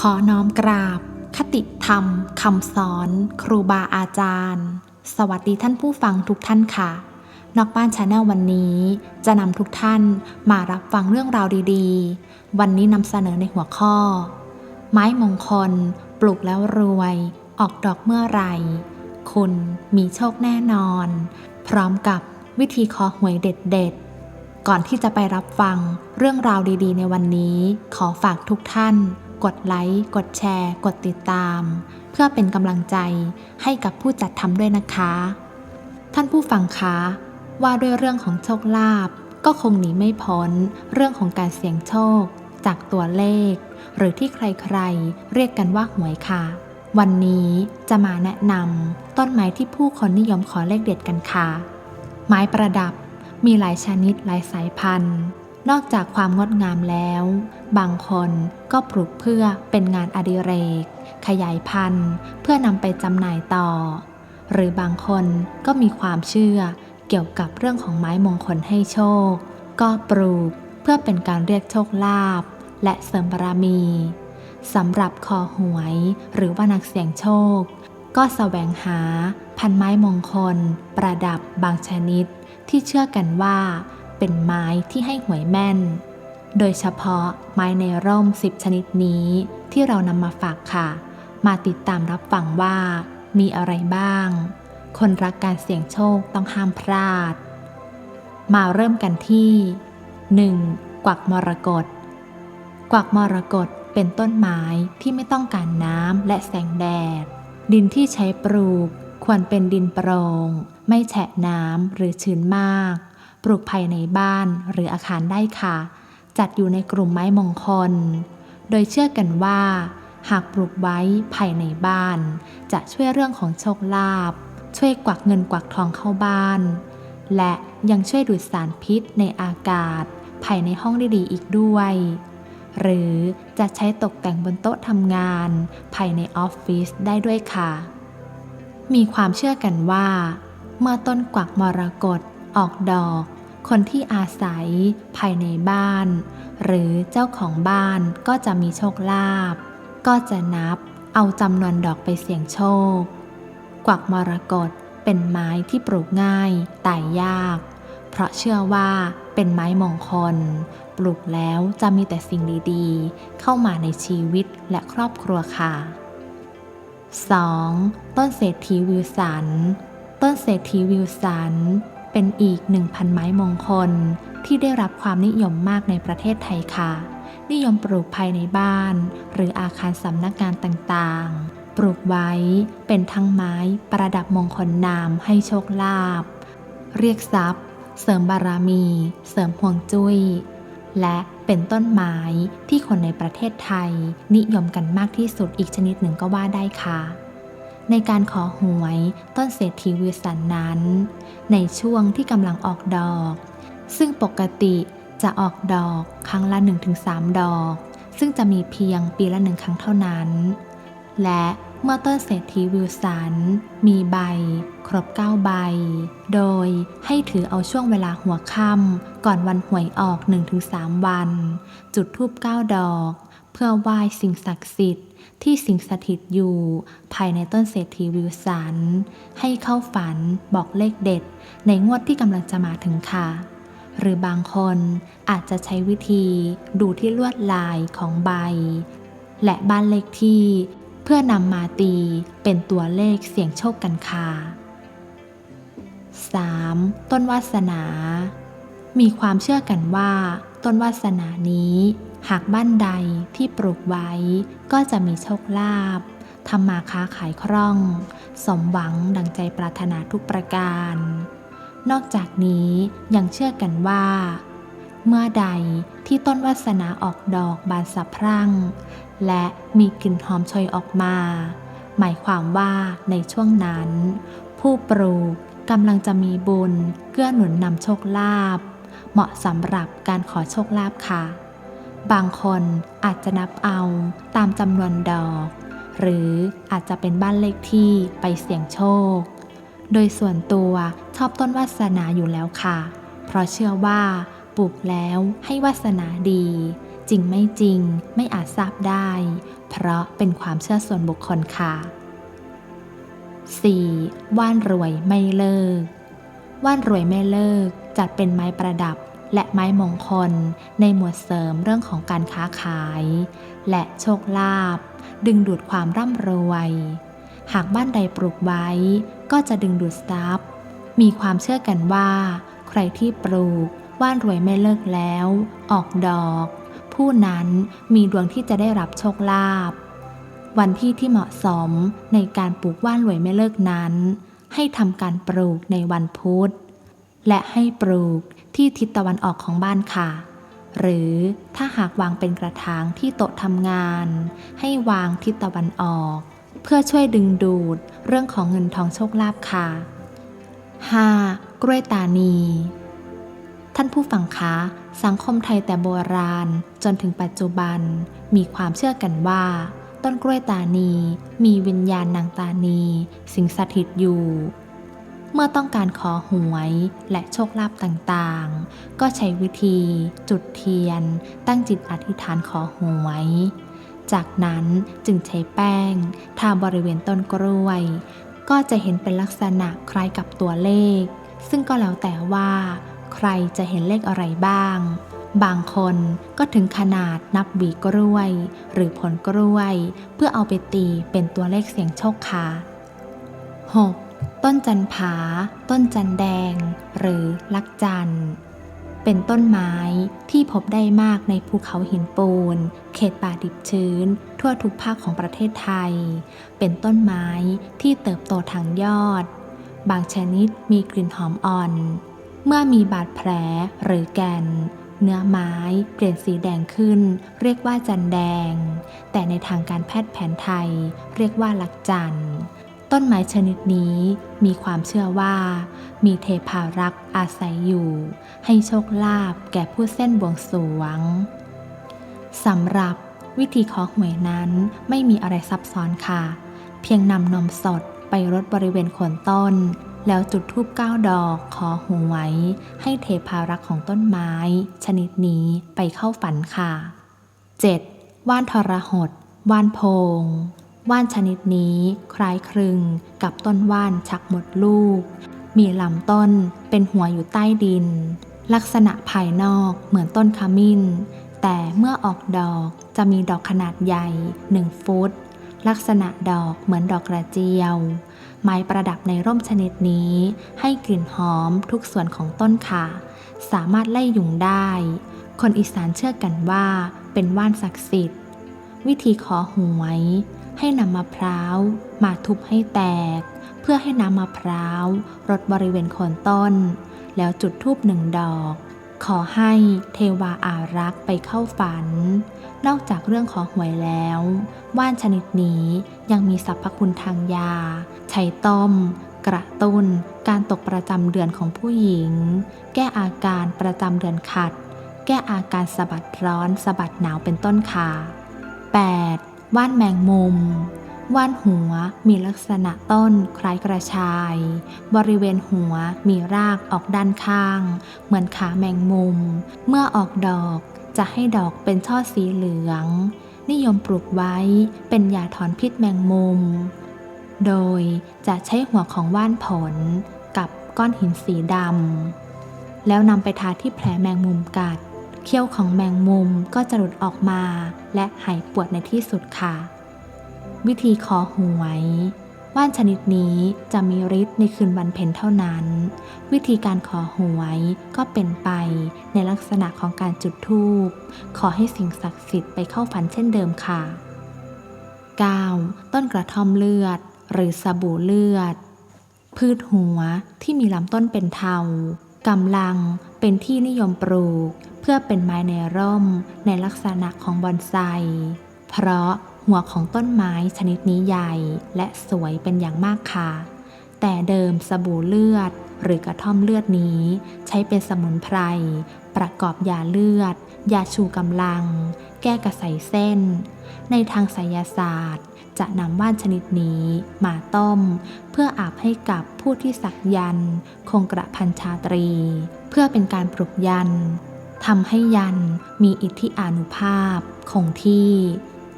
ขอน้อมกราบ คติธรรมคำสอน ครูบาอาจารย์ สวัสดีท่านผู้ฟังทุกท่านค่ะ นอกบ้านชาแนลวันนี้ จะนำทุกท่านมารับฟังเรื่องราวดีๆ วันนี้นำเสนอในหัวข้อ ไม้มงคล ปลูกแล้วรวย ออกดอกเมื่อไหร่คุณมีโชคแน่นอน พร้อมกับวิธีคอหวยเด็ดๆก่อนที่จะไปรับฟังเรื่องราวดีๆ ในวันนี้ ขอฝากทุกท่าน กดไลค์ กดแชร์ กดติดตาม เพื่อเป็นกำลังใจให้กับผู้จัดทำด้วยนะคะ ท่านผู้ฟังคะว่าด้วยเรื่องของโชคลาภก็คงหนีไม่พ้นเรื่องของการเสี่ยงโชค จากตัวเลข หรือที่ใครๆ เรียกกันว่าหวยค่ะ วันนี้จะมาแนะนำต้นไม้ที่ผู้คนนิยมขอเลขเด็ดกันค่ะ ไม้ประดับมีหลายชนิดหลายสายพันธุ์ นอกจากความงดงามแล้ว บางคนก็ปลูกเพื่อเป็นงานอดิเรก ขยายพันธุ์ เพื่อนำไปจำหน่ายต่อ หรือบางคนก็มีความเชื่อเกี่ยวกับเรื่องของไม้มงคลให้โชค ก็ปลูกเพื่อเป็นการเรียกโชคลาภและเสริมบารมีสำหรับคอหวยหรือว่านักเสี่ยงโชค ก็แสวงหาพันไม้มงคล ประดับบางชนิด ที่เชื่อกันว่า เป็นไม้ที่ให้หวยแม่น โดยเฉพาะไม้ในร่มสิบชนิดนี้ที่เรานำมาฝากค่ะ มาติดตามรับฟังว่ามีอะไรบ้าง คนรักการเสี่ยงโชคต้องห้ามพลาด มาเริ่มกันที่ 1. กวักมรกตกวักมรกตเป็นต้นไม้ที่ไม่ต้องการน้ำและแสงแดด ดินที่ใช้ปลูกควรเป็นดินโปร่งไม่แฉะน้ำหรือชื้นมาก ปลูกภายในบ้านหรืออาคารได้ค่ะ จัดอยู่ในกลุ่มไม้มงคล โดยเชื่อกันว่า หากปลูกไว้ภายในบ้าน จะช่วยเรื่องของโชคลาภช่วยกวักเงินกวักทองเข้าบ้าน และยังช่วยดูดสารพิษในอากาศ ภายในห้องได้ดีอีกด้วย หรือจะใช้ตกแต่งบนโต๊ะทำงาน ภายในออฟฟิศได้ด้วยค่ะ มีความเชื่อกันว่า เมื่อต้นกวักมรกตออกดอก คนที่อาศัยภายในบ้าน หรือเจ้าของบ้านก็จะมีโชคลาภก็จะนับเอาจำนวนดอกไปเสี่ยงโชค กวักมรกตเป็นไม้ที่ปลูกง่ายตายยาก เพราะเชื่อว่าเป็นไม้มงคล ปลูกแล้วจะมีแต่สิ่งดีๆ เข้ามาในชีวิตและครอบครัวค่ะ 2. ต้นเศรษฐีวิวสัน ต้นเศรษฐีวิวสัน เป็นอีกหนึ่งพันไม้มงคล ที่ได้รับความนิยมมากในประเทศไทยค่ะ นิยมปลูกภายในบ้าน หรืออาคารสำนักงานต่างๆ ปลูกไว้เป็นทั้งไม้ประดับมงคลนามให้โชคลาภ เรียกทรัพย์ เสริมบารมี เสริมห่วงจุย้ย และเป็นต้นไม้ที่คนในประเทศไทย นิยมกันมากที่สุดอีกชนิดหนึ่งก็ว่าได้ค่ะ ในการขอหวยต้นเศรษฐีวิสันนั้น ในช่วงที่กำลังออกดอก ซึ่งปกติจะออกดอกครั้งละ 1-3 ดอก ซึ่งจะมีเพียงปีละหนึ่งครั้งเท่านั้น และเมื่อต้นเศรษฐีวิวสันมีใบ ครบ 9 ใบ โดยให้ถือเอาช่วงเวลาหัวค่ำก่อนวันหวยออก 1-3 วัน จุดธูป9ดอก เพื่อไหว้สิ่งศักดิ์สิทธิ์ที่สิงสถิตอยู่ ภายในต้นเศรษฐีวิวสัน ให้เข้าฝันบอกเลขเด็ด ในงวดที่กำลังจะมาถึงค่ะ หรือบางคนอาจจะใช้วิธีดูที่ลวดลายของใบ และบ้านเลขที่ เพื่อนำมาตีเป็นตัวเลขเสี่ยงโชคกันค่ะ 3. ต้นวาสนา มีความเชื่อกันว่า ต้นวาสนานี้ หากบ้านใดที่ปลูกไว้ก็จะมีโชคลาภทำมาค้าขายคล่อง สมหวังดังใจปรารถนาทุกประการ นอกจากนี้ยังเชื่อกันว่า เมื่อใดที่ต้นวาสนาออกดอกบานสะพรั่ง และมีกลิ่นหอมโชยออกมา หมายความว่าในช่วงนั้น ผู้ปลูกกำลังจะมีบุญเกื้อหนุนนำโชคลาภเหมาะสำหรับการขอโชคลาภค่ะ บางคนอาจจะนับเอาตามจำนวนดอก หรืออาจจะเป็นบ้านเลขที่ไปเสี่ยงโชค โดยส่วนตัวชอบต้นวาสนาอยู่แล้วค่ะ เพราะเชื่อว่าปลูกแล้วให้วาสนาดี จริงไม่จริงไม่อาจทราบได้ เพราะเป็นความเชื่อส่วนบุคคลค่ะ 4. ว่านรวยไม่เลิก ว่านรวยไม่เลิกจัดเป็นไม้ประดับ และไม้มงคลในหมวดเสริมเรื่องของการค้าขาย และโชคลาภดึงดูดความร่ำรวย หากบ้านใดปลูกไว้ ก็จะดึงดูดทรัพย์ มีความเชื่อกันว่า ใครที่ปลูกว่านรวยไม่เลิกแล้ว ออกดอก ผู้นั้นมีดวงที่จะได้รับโชคลาภวันที่ที่เหมาะสมในการปลูกว่านรวยไม่เลิกนั้น ให้ทำการปลูกในวันพุธ และให้ปลูกที่ทิศตะวันออกของบ้านค่ะ หรือถ้าหากวางเป็นกระถางที่โต๊ะทำงาน ให้วางทิศตะวันออก เพื่อช่วยดึงดูดเรื่องของเงินทองโชคลาภค่ะ 5. กล้วยตานี ท่านผู้ฟังคะสังคมไทยแต่โบราณจนถึงปัจจุบัน มีความเชื่อกันว่า ต้นกล้วยตานี มีวิญญาณนางตานี สิงสถิตอยู่ เมื่อต้องการขอหวยและโชคลาภต่างๆ ก็ใช้วิธี จุดเทียน ตั้งจิตอธิษฐานขอหวย จากนั้นจึงใช้แป้ง ทาบริเวณต้นกล้วย ก็จะเห็นเป็นลักษณะคล้ายกับตัวเลข ซึ่งก็แล้วแต่ว่า ใครจะเห็นเลขอะไรบ้างบางคนก็ถึงขนาดนับหวีกล้วย หรือผลกล้วย เพื่อเอาไปตีเป็นตัวเลขเสียงโชคค่ะ 6. ต้นจันผา ต้นจันแดง หรือลักจัน เป็นต้นไม้ที่พบได้มากในภูเขาหินปูน เขตป่าดิบชื้น ทั่วทุกภาคของประเทศไทย เป็นต้นไม้ที่เติบโตทางยอด บางชนิดมีกลิ่นหอมอ่อน เมื่อมีบาดแผลหรือแกนเนื้อไม้เปลี่ยนสีแดงขึ้น เรียกว่าจันแดง แต่ในทางการแพทย์แผนไทย เรียกว่าลักจัน ต้นไม้ชนิดนี้มีความเชื่อว่า มีเทพารักษ์อาศัยอยู่ ให้โชคลาภแก่ผู้เส้นบวงสรวงสำหรับวิธีขอหวยนั้นไม่มีอะไรซับซ้อนค่ะ เพียงนำนมสดไปรดบริเวณโคนต้น แล้วจุดธูปเก้าดอกขอหวย ให้เทพารักษ์ของต้นไม้ ชนิดนี้ไปเข้าฝันค่ะ 7. ว่านทรหด ว่านโพง ว่านชนิดนี้คล้ายคลึงกับต้นว่านชักหมดลูก มีลำต้นเป็นหัวอยู่ใต้ดิน ลักษณะภายนอกเหมือนต้นขมิ้น แต่เมื่อออกดอกจะมีดอกขนาดใหญ่ 1 ฟุต ลักษณะดอกเหมือนดอกกระเจียว ไม้ประดับในร่มชนิดนี้ให้กลิ่นหอมทุกส่วนของต้นค่ะ สามารถไล่ยุงได้ คนอีสานเชื่อกันว่าเป็นว่านศักดิ์สิทธิ์ วิธีขอหวย ให้นำมะพร้าวมาทุบให้แตก เพื่อให้น้ำมะพร้าวรดบริเวณโคนต้น แล้วจุดธูปหนึ่งดอก ขอให้เทวาอารักษ์ไปเข้าฝัน นอกจากเรื่องของหวยแล้ว ว่านชนิดนี้ยังมีสรรพคุณทางยา ใช้ต้ม กระตุ้น การตกประจำเดือนของผู้หญิง แก้อาการประจำเดือนขัด แก้อาการสะบัดร้อนสะบัดหนาวเป็นต้นค่ะ 8. ว่านแมงมุม ว่านหัวมีลักษณะต้นคล้ายกระชาย บริเวณหัวมีรากออกด้านข้าง เหมือนขาแมงมุม เมื่อออกดอกจะให้ดอกเป็นช่อสีเหลือง นิยมปลูกไว้เป็นยาถอนพิษแมงมุม โดยจะใช้หัวของว่านผลกับก้อนหินสีดำแล้วนำไปทาที่แผลแมงมุมกัด เขี้ยวของแมงมุมก็จะหลุดออกมา และหายปวดในที่สุดค่ะ วิธีขอหวย ว่านชนิดนี้จะมีฤทธิ์ในคืนวันเพ็ญเท่านั้น วิธีการขอหวยก็เป็นไปในลักษณะของการจุดธูป ขอให้สิ่งศักดิ์สิทธิ์ไปเข้าฝันเช่นเดิมค่ะ 9. ต้นกระท่อมเลือด หรือสบู่เลือด พืชหัวที่มีลำต้นเป็นเทากำลังเป็นที่นิยมปลูก พื่อเป็นไม้ในร่มในลักษณะของบอนไซ เพราะหัวของต้นไม้ชนิดนี้ใหญ่และสวยเป็นอย่างมากค่ะ แต่เดิมสบู่เลือดหรือกระท่อมเลือดนี้ ใช้เป็นสมุนไพร ประกอบยาเลือด ยาชูกำลัง แก้กระใสเส้น ในทางไสยศาสตร์ จะนำว่านชนิดนี้มาต้ม เพื่ออาบให้กับผู้ที่สักยัน คงกระพันชาตรี เพื่อเป็นการปลุกยัน ทำให้ยันมีอิทธิอานุภาพคงที่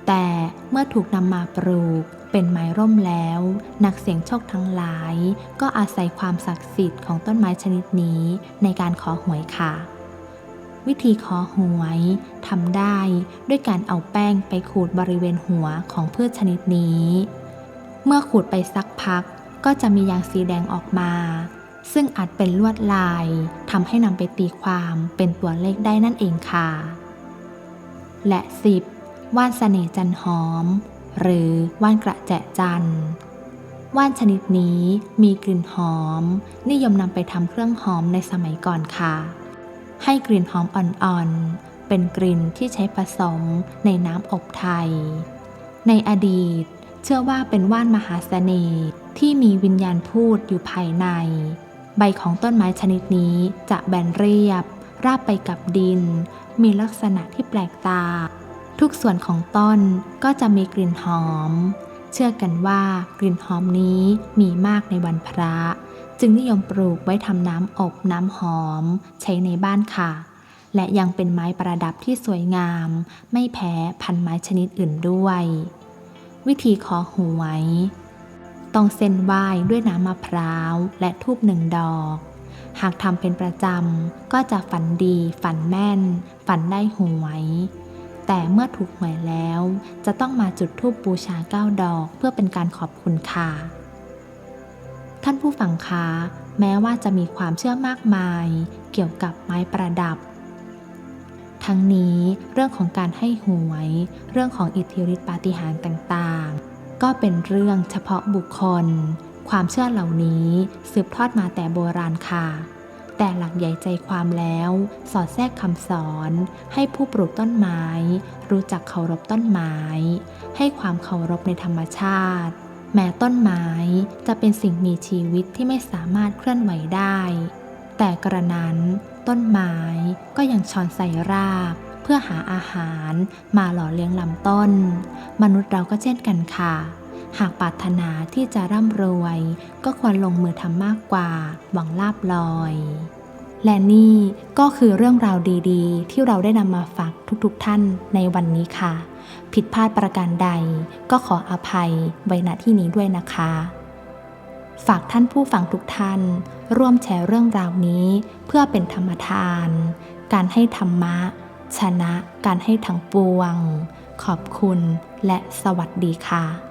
แต่เมื่อถูกนำมาปลูกเป็นไม้ร่มแล้ว นักเสียงโชคทั้งหลาย ก็อาศัยความศักดิ์สิทธิ์ของต้นไม้ชนิดนี้ในการขอหวยค่ะ วิธีขอหวยทำได้ด้วยการเอาแป้งไปขูดบริเวณหัวของพืชชนิดนี้ เมื่อขูดไปสักพักก็จะมียางสีแดงออกมา ซึ่งอาจเป็นลวดลายทำให้นำไปตีความเป็นตัวเลขได้นั่นเองค่ะ และ 10. ว่านเสน่จันหอม หรือว่านกระแจจันว่านชนิดนี้มีกลิ่นหอม นิยมนำไปทำเครื่องหอมในสมัยก่อนค่ะ ให้กลิ่นหอมอ่อนๆ เป็นกลิ่นที่ใช้ผสมในน้ำอบไทย ในอดีตเชื่อว่าเป็นว่านมหาเสน่ห์ที่มีวิญญาณพูดอยู่ภายใน ใบของต้นไม้ชนิดนี้จะแบนเรียบ ราบไปกับดิน มีลักษณะที่แปลกตา ทุกส่วนของต้นก็จะมีกลิ่นหอม เชื่อกันว่ากลิ่นหอมนี้มีมากในวันพระ จึงนิยมปลูกไว้ทำน้ำอบน้ำหอม ใช้ในบ้านค่ะ และยังเป็นไม้ประดับที่สวยงาม ไม่แพ้พันไม้ชนิดอื่นด้วย วิธีขอหวย ต้องเส้นไหว้ด้วยน้ำมะพร้าวและทูบหนึ่งดอก หากทำเป็นประจำก็จะฝันดี ฝันแม่น ฝันได้หวย แต่เมื่อถูกหวยแล้ว จะต้องมาจุดธูปบูชาเก้าดอกเพื่อเป็นการขอบคุณค่ะ ท่านผู้ฟังคะแม้ว่าจะมีความเชื่อมากมาย เกี่ยวกับไม้ประดับ ทั้งนี้เรื่องของการให้หวย เรื่องของอิทธิฤทธิปาฏิหาริย์ต่างๆ ก็เป็นเรื่องเฉพาะบุคคล ความเชื่อเหล่านี้สืบทอดมาแต่โบราณค่ะ แต่หลักใหญ่ใจความแล้ว สอดแทรกคำสอน ให้ผู้ปลูกต้นไม้ รู้จักเคารพต้นไม้ ให้ความเคารพในธรรมชาติ แม้ต้นไม้จะเป็นสิ่งมีชีวิตที่ไม่สามารถเคลื่อนไหวได้ แต่กระนั้นต้นไม้ก็ยังชอนใส่ราก พื่อหาอาหารมาหล่อเลี้ยงลำต้น มนุษย์เราก็เช่นกันค่ะ หากปรารถนาที่จะร่ำรวย ก็ควรลงมือทำมากกว่า หวังลาบลอย และนี่ก็คือเรื่องราวดีๆ ที่เราได้นำมาฝากทุกๆท่านในวันนี้ค่ะ ผิดพลาดประการใดก็ขออภัยไว้ณที่นี้ด้วยนะคะฝากท่านผู้ฟังทุกท่าน ร่วมแชร์เรื่องราวนี้เพื่อเป็นธรรมทาน การให้ธรรมะ ชนะการให้ทั้งปวง ขอบคุณและสวัสดีค่ะ